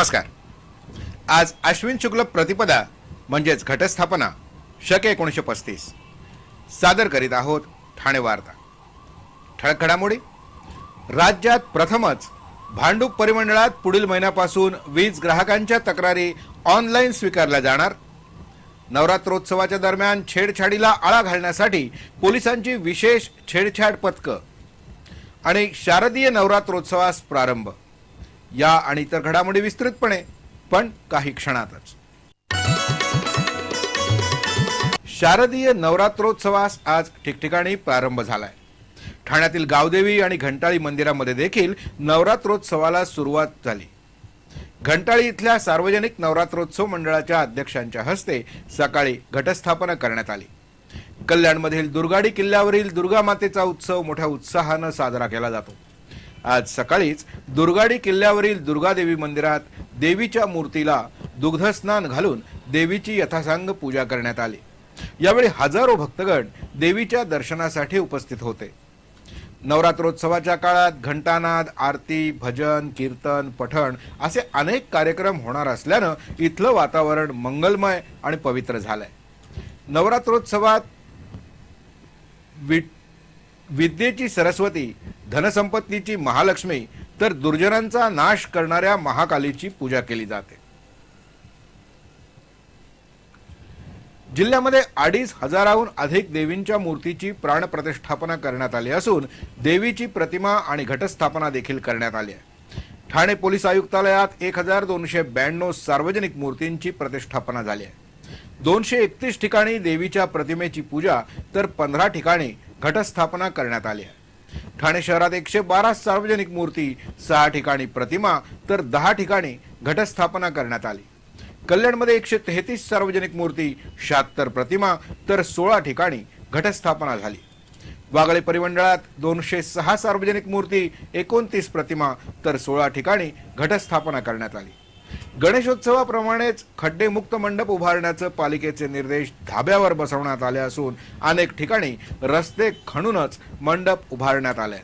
नमस्कार. आज अश्विन शुक्ल प्रतिपदा म्हणजेच घटस्थापना शक एकोणीसशे पस्तीस. सादर करीत आहोत ठाणे वार्ता. ठळक घडामोडी. राज्यात प्रथमच भांडूप परिमंडळात पुढील महिन्यापासून वीज ग्राहकांच्या तक्रारी ऑनलाईन स्वीकारल्या जाणार. नवरात्रोत्सवाच्या दरम्यान छेडछाडीला आळा घालण्यासाठी पोलिसांची विशेष छेडछाड पथकं. आणि शारदीय नवरात्रोत्सवास प्रारंभ. या आणि इतर घडामोडी विस्तृतपणे पण काही क्षणातच. शारदीय नवरात्रोत्सवास आज ठिकठिकाणी प्रारंभ झालाय. ठाण्यातील गावदेवी आणि घंटाळी मंदिरामध्ये देखील नवरात्रोत्सवाला सुरुवात झाली. घंटाळी इथल्या सार्वजनिक नवरात्रोत्सव मंडळाच्या अध्यक्षांच्या हस्ते सकाळी घटस्थापना करण्यात आली. कल्याणमधील दुर्गाडी किल्ल्यावरील दुर्गा मातेचा उत्सव मोठ्या उत्साहानं साजरा केला जातो. आज सकाळीच दुर्गाडी किल्ल्यावरील दुर्गादेवी मंदिरात देवीच्या मूर्तीला दुग्धस्नान घालून देवीची यथासांग पूजा करण्यात आली. यावेळी हजारो भक्तगण देवीच्या दर्शनासाठी उपस्थित होते. नवरात्रोत्सवाच्या काळात घंटानाद आरती भजन कीर्तन पठण असे अनेक कार्यक्रम होणार असल्यानं इथलं वातावरण मंगलमय आणि पवित्र झालंय. नवरात्रोत्सवात वि विद्येची सरस्वती धनसंपत्तीची महालक्ष्मी तर दुर्जनांचा नाश करणाऱ्या महाकालीची पूजा केली जाते. जिल्ह्यामध्ये अडीच हजाराहून अधिक देवींच्या मूर्तीची प्राणप्रतिष्ठापना करण्यात आली असून देवीची प्रतिमा आणि घटस्थापना देखील करण्यात आली आहे. ठाणे पोलीस आयुक्तालयात एक हजार दोनशे ब्याण्णव सार्वजनिक मूर्तींची प्रतिष्ठापना झाली आहे. दोनशे एकतीस ठिकाणी देवीच्या प्रतिमेची पूजा तर पंधरा ठिकाणी घटस्थापना करण्यात आली आहे. ठाणे शहरात एकशे बारा सार्वजनिक मूर्ती सहा ठिकाणी प्रतिमा तर दहा ठिकाणी घटस्थापना करण्यात आली. कल्याणमध्ये एकशे तेहतीस सार्वजनिक मूर्ती शहात्तर प्रतिमा तर सोळा ठिकाणी घटस्थापना झाली. वागळे परिमंडळात दोनशे सहा सार्वजनिक मूर्ती एकोणतीस प्रतिमा तर सोळा ठिकाणी घटस्थापना करण्यात आली. गणेशोत्सवाप्रमाणेच खड्डेमुक्त मंडप उभारण्याचं पालिकेचे निर्देश धाब्यावर बसवण्यात आले असून अनेक ठिकाणी रस्ते खणूनच मंडप उभारण्यात आले.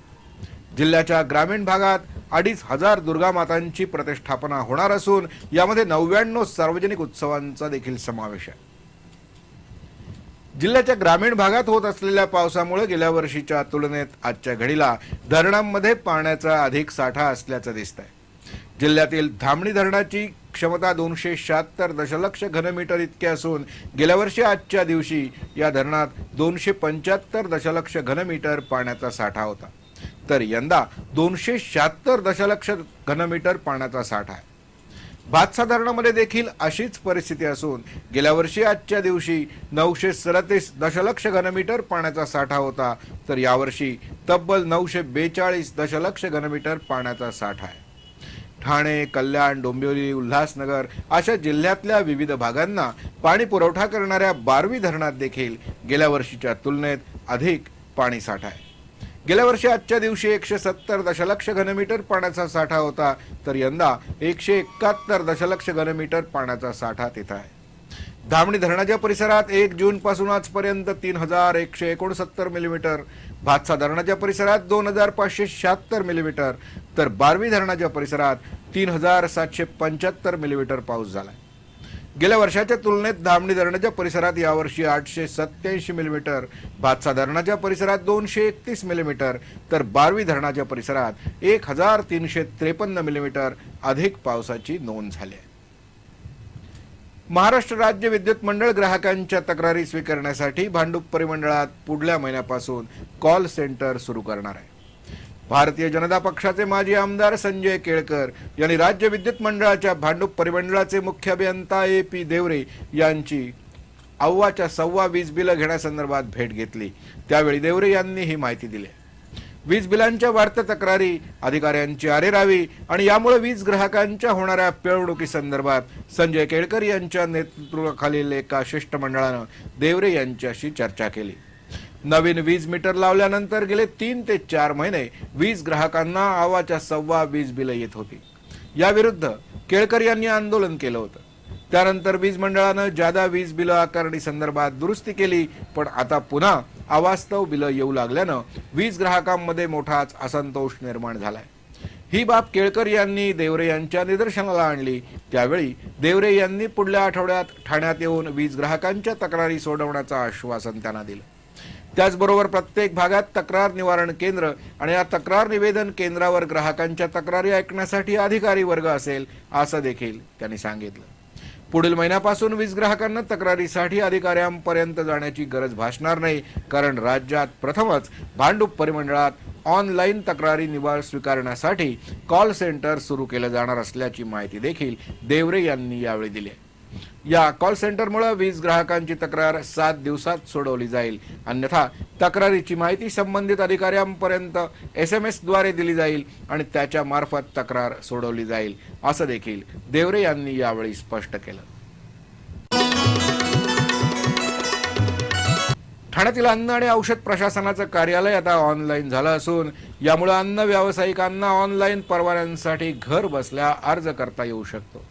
जिल्ह्याच्या ग्रामीण भागात अडीच हजार दुर्गा मातांची प्रतिष्ठापना होणार असून यामध्ये नव्याण्णव सार्वजनिक उत्सवांचा देखील समावेश आहे. जिल्ह्याच्या ग्रामीण भागात होत असलेल्या पावसामुळे गेल्या वर्षीच्या तुलनेत आजच्या घडीला धरणांमध्ये पाण्याचा अधिक साठा असल्याचं दिसत आहे जिल्ह्यातील धामणी धरणाची क्षमता दोनशे शहात्तर दशलक्ष घनमीटर इतके असून गेल्या वर्षी आजच्या दिवशी या धरणात दोनशे पंच्याहत्तर दशलक्ष घनमीटर पाण्याचा साठा होता. तर यंदा दोनशे शहात्तर दशलक्ष घनमीटर पाण्याचा साठा आहे. भातसा धरणामध्ये देखील अशीच परिस्थिती असून गेल्या वर्षी आजच्या दिवशी नऊशे सदतीस दशलक्ष घनमीटर पाण्याचा साठा होता. तर यावर्षी तब्बल नऊशे बेचाळीस दशलक्ष घनमीटर पाण्याचा साठा आहे. ठाणे कल्याण डोंबिवली उल्हासनगर अशा जिल्ह्यातल्या विविध भागांना पाणी पुरवठा करणाऱ्या बारवी धरणात देखील गेल्या वर्षीच्या तुलनेत अधिक पाणी साठा आहे. गेल्या वर्षी आजच्या दिवशी एकशे सत्तर दशलक्ष घनमीटर पाण्याचा साठा होता तर यंदा एकशे एकाहत्तर दशलक्ष घनमीटर पाण्याचा साठा तिथं आहे. धामणी धरणाच्या परिसरात एक जून पासून आजपर्यंत तीन हजार एकशे एकोणसत्तर मिलीमीटर भातसा धरणाच्या परिसरात दोन हजार पाचशे शहात्तर मिलीमीटर तर बारवी धरणाच्या परिसरात तीन हजार सातशे पंच्याहत्तर मिलीमीटर पाऊस झाला गेल्या वर्षाच्या तुलनेत धामणी धरणाच्या परिसरात यावर्षी आठशे सत्याऐंशी मिलीमीटर भातसा धरणाच्या परिसरात दोनशे एकतीस मिलीमीटर तर बारवी धरणाच्या परिसरात एक हजार तीनशे त्रेपन्न मिलीमीटर अधिक पावसाची नोंद झाली आहे. महाराष्ट्र राज्य विद्युत मंडळ ग्राहकांच्या तक्रारी स्वीकारण्यासाठी भांडूप परिमंडळात पुढल्या महिन्यापासून कॉल सेंटर सुरू करणार आहे. भारतीय जनता पक्षाचे माजी आमदार संजय केळकर यांनी राज्य विद्युत मंडळाच्या भांडूप परिमंडळाचे मुख्य अभियंता ए पी देवरे यांची अव्वाच्या सव्वा वीज बिलं घेण्यासंदर्भात भेट घेतली. त्यावेळी देवरे यांनी ही माहिती दिली. वीज बिलांच्या वाढत्या तक्रारी अधिकाऱ्यांची आरेरावी आणि यामुळे वीज ग्राहकांच्या होणाऱ्या पिळवणुकीसंदर्भात संजय केळकर यांच्या नेतृत्वाखालील एका शिष्टमंडळानं देवरे यांच्याशी चर्चा केली. नवीन वीज मीटर लावल्यानंतर गेले तीन ते चार महिने वीज ग्राहकांना आवाच्या सव्वा वीज बिलं येत होती. याविरुद्ध केळकर यांनी आंदोलन केलं होतं. त्यानंतर वीज मंडळानं जादा वीज बिलं आकारणी संदर्भात दुरुस्ती केली पण आता पुन्हा अवास्तव बिलं येऊ लागल्यानं वीज ग्राहकांमध्ये मोठाच असंतोष निर्माण झालाय. ही बाब केळकर यांनी देवरे यांच्या निदर्शनाला आणली. त्यावेळी देवरे यांनी पुढल्या आठवड्यात ठाण्यात येऊन वीज ग्राहकांच्या तक्रारी सोडवण्याचं आश्वासन त्यांना दिलं. त्याचबरोबर प्रत्येक भागात तक्रार निवारण केंद्र आणि या तक्रार निवेदन केंद्रावर ग्राहकांच्या तक्रारी ऐकण्यासाठी अधिकारी वर्ग असेल असं देखील त्यांनी सांगितलं. पुढील महिन्यापासून वीज ग्राहकांना तक्रारीसाठी अधिकाऱ्यांपर्यंत जाण्याची गरज भासणार नाही कारण राज्यात प्रथमच भांडूप परिमंडळात ऑनलाईन तक्रारी निवार स्वीकारण्यासाठी कॉल सेंटर सुरू केलं जाणार असल्याची माहिती देखील देवरे यांनी यावेळी दिली आहे. या कॉल सेंटरमुळे वीज ग्राहकांची तक्रार सात दिवसात सोडवली जाईल. अन्यथा तक्रारीची माहिती संबंधित अधिकाऱ्यांपर्यंत एस एम एसद्वारे दिली जाईल आणि त्याच्या मार्फत तक्रार सोडवली जाईल. असं देखील देवरे यांनी यावेळी स्पष्ट केलं. ठाण्यातील अन्न आणि औषध प्रशासनाचं कार्यालय आता ऑनलाईन झालं असून यामुळे अन्न व्यावसायिकांना ऑनलाईन परवान्यांसाठी घर बसल्या अर्ज करता येऊ शकतो.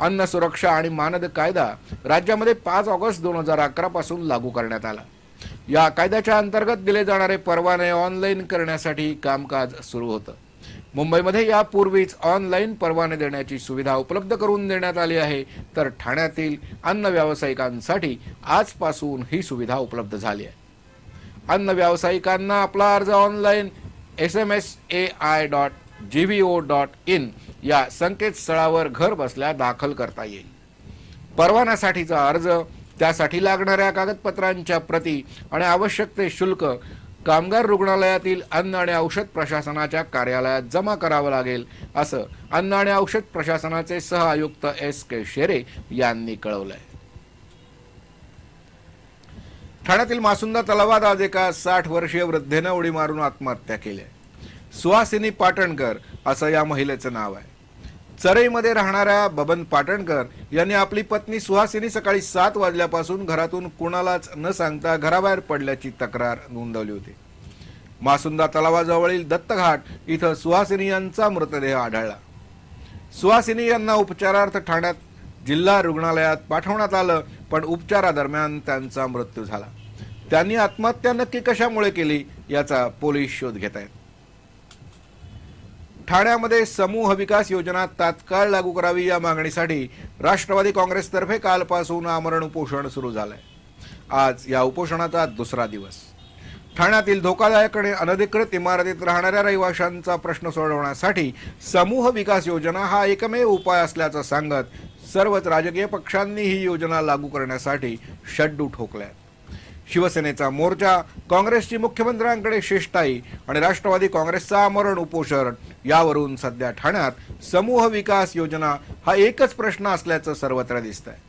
अन्न सुरक्षा आणि मानद कायदा राज्यामध्ये पाच ऑगस्ट दोन हजार अकरा पासून लागू करण्यात आला. या कायद्याच्या अंतर्गत दिले जाणारे परवाने ऑनलाईन करण्यासाठी कामकाज सुरू होतं. मुंबईमध्ये यापूर्वीच ऑनलाईन परवाने देण्याची सुविधा उपलब्ध करून देण्यात आली आहे. तर ठाण्यातील अन्न व्यावसायिकांसाठी आजपासून ही सुविधा उपलब्ध झाली आहे. अन्न व्यावसायिकांना आपला अर्ज online S M S A I dot G V O dot in या संकेतस्थळावर घर बसल्या दाखल करता येईल परवान्यासाठीचा अर्ज त्यासाठी लागणाऱ्या कागदपत्रांच्या प्रती आणि आवश्यक ते शुल्क कामगार रुग्णालयातील अन्न आणि औषध प्रशासनाच्या कार्यालयात जमा करावं लागेल असं अन्न आणि औषध प्रशासनाचे सह आयुक्त एस के शेरे यांनी कळवलंय ठाण्यातील मासुंदा तलावात आज एका साठ वर्षीय वृद्धेनं उडी मारून आत्महत्या केली आहे. सुहासिनी पाटणकर असं या महिलेचं नाव आहे. चरईमध्ये राहणाऱ्या बबन पाटणकर यांनी आपली पत्नी सुहासिनी सकाळी सात वाजल्यापासून घरातून कुणालाच न सांगता घराबाहेर पडल्याची तक्रार नोंदवली होती. मासुंदा तलावाजवळील दत्तघाट इथं सुहासिनी यांचा मृतदेह आढळला. सुहासिनी यांना उपचारार्थ ठाण्यात जिल्हा रुग्णालयात पाठवण्यात आलं पण उपचारादरम्यान त्यांचा मृत्यू झाला. त्यांनी आत्महत्या नक्की कशामुळे केली याचा पोलीस शोध घेत आहेत ठाण्यामध्ये समूह विकास योजना तात्काळ लागू करावी या मागणीसाठी राष्ट्रवादी काँग्रेसतर्फे कालपासून आमरण उपोषण सुरू झालंय. आज या उपोषणाचा दुसरा दिवस. ठाण्यातील धोकादायक आणि अनधिकृत इमारतीत राहणाऱ्या रहिवाशांचा प्रश्न सोडवण्यासाठी समूह विकास योजना हा एकमेव उपाय असल्याचं सांगत सर्वच राजकीय पक्षांनी ही योजना लागू करण्यासाठी शड्डू ठोकल्या शिवसेनेचा मोर्चा काँग्रेसची मुख्यमंत्र्यांकडे शिष्टाई आणि राष्ट्रवादी काँग्रेसचा आमरण उपोषण यावरून सध्या ठाण्यात समूह विकास योजना हा एकच प्रश्न असल्याचं सर्वत्र दिसत आहे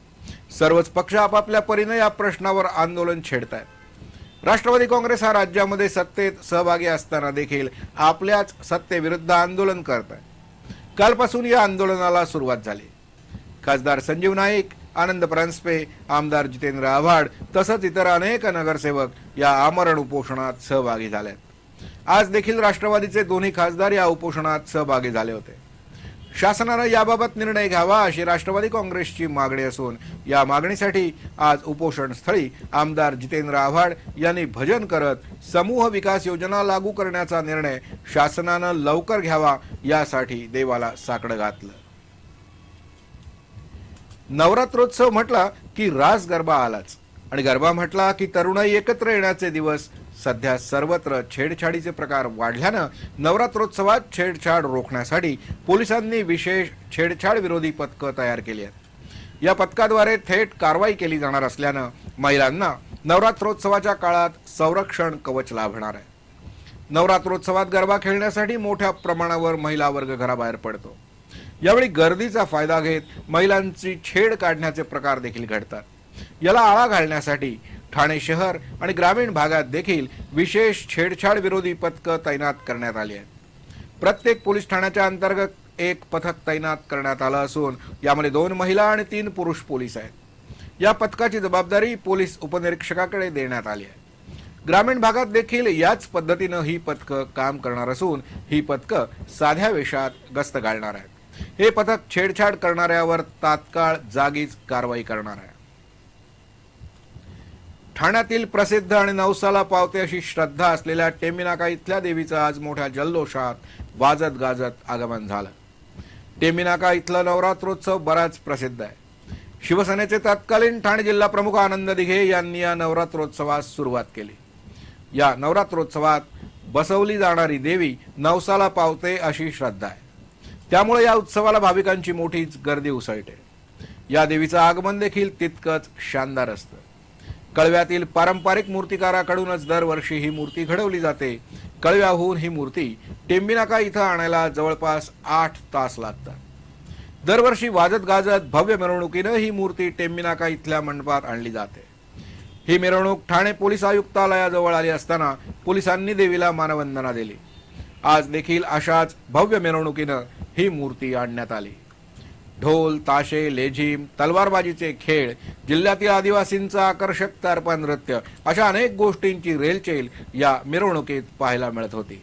सर्वच पक्ष आपापल्या परीने या प्रश्नावर आंदोलन छेडत आहेत राष्ट्रवादी काँग्रेस हा राज्यामध्ये सत्तेत सहभागी असताना देखील आपल्याच सत्तेविरुद्ध आंदोलन करत आहे कालपासून या आंदोलनाला सुरुवात झाली. खासदार संजीव नाईक आनंद परांजपे आमदार जितेंद्र आव्हाड तसंच इतर अनेक नगरसेवक या आमरण उपोषणात सहभागी झालेत. आज देखील राष्ट्रवादीचे दोन्ही खासदार या उपोषणात सहभागी झाले होते. शासनानं याबाबत निर्णय घ्यावा अशी राष्ट्रवादी काँग्रेसची मागणी असून या मागणीसाठी आज उपोषण स्थळी आमदार जितेंद्र आव्हाड यांनी भजन करत समूह विकास योजना लागू करण्याचा निर्णय शासनानं लवकर घ्यावा यासाठी देवाला साकडं घातलं. नवरात्रोत्सव म्हटला की रास गरबा आलाच. आणि गरबा म्हटला की तरुणाई एकत्र येण्याचे दिवस. सध्या सर्वत्र छेडछाडीचे प्रकार वाढल्यानं नवरात्रोत्सवात छेडछाड रोखण्यासाठी पोलिसांनी विशेष छेडछाड विरोधी पथकं तयार केली आहेत. या पथकाद्वारे थेट कारवाई केली जाणार असल्यानं महिलांना नवरात्रोत्सवाच्या काळात संरक्षण कवच लाभणार आहे. नवरात्रोत्सवात गरबा खेळण्यासाठी मोठ्या प्रमाणावर महिला वर्ग घराबाहेर पडतो. यावेळी गर्दीचा फायदा घेत महिलांची छेड काढण्याचे प्रकार देखील घडतात. याला आळा घालण्यासाठी ठाणे शहर आणि ग्रामीण भागात देखील विशेष छेडछाड विरोधी पथकं तैनात करण्यात आली आहेत. प्रत्येक पोलीस ठाण्याच्या अंतर्गत एक पथक तैनात करण्यात आलं असून यामध्ये दोन महिला आणि तीन पुरुष पोलीस आहेत. या पथकाची जबाबदारी पोलीस उपनिरीक्षकाकडे देण्यात आली आहे. ग्रामीण भागात देखील याच पद्धतीनं ही पथकं काम करणार असून ही पथकं साध्या वेशात गस्त घालणार आहेत. हे पथक छेडछाड करणाऱ्यावर तात्काळ जागीच कारवाई करणार आहे. ठाण्यातील प्रसिद्ध आणि नवसाला पावते अशी श्रद्धा असलेल्या टेमिनाका इथल्या देवीचं आज मोठ्या जल्लोषात वाजत गाजत आगमन झालं. टेमिनाका इथला नवरात्रोत्सव बराच प्रसिद्ध आहे. शिवसेनेचे तत्कालीन ठाणे जिल्हा प्रमुख आनंद दिघे यांनी या नवरात्रोत्सवास सुरुवात केली. या नवरात्रोत्सवात बसवली जाणारी देवी नवसाला पावते अशी श्रद्धा आहे. त्यामुळे या उत्सवाला भाविकांची मोठीच गर्दी उसळते. या देवीचं आगमन देखील तितकंच शानदार असतं. कळव्यातील पारंपरिक मूर्तिकाराकडूनच दरवर्षी ही मूर्ती घडवली जाते. कळव्याहून ही मूर्ती टेंबिनाका इथं आणायला जवळपास आठ तास लागतात. दरवर्षी वाजत गाजत भव्य मिरवणुकीनं ही मूर्ती टेंबिनाका इथल्या मंडपात आणली जाते. ही मिरवणूक ठाणे पोलीस आयुक्तालयाजवळ आली असताना पोलिसांनी देवीला मानवंदना दिली. आज देखील अशाच भव्य मिरवणुकीनं ही मूर्ती आणण्यात आली. ढोल ताशे लेझिम तलवारबाजीचे खेळ जिल्ह्यातील आदिवासींचं आकर्षक तारपा नृत्य अशा अनेक गोष्टींची रेलचेल या मिरवणुकीत पाहायला मिळत होती.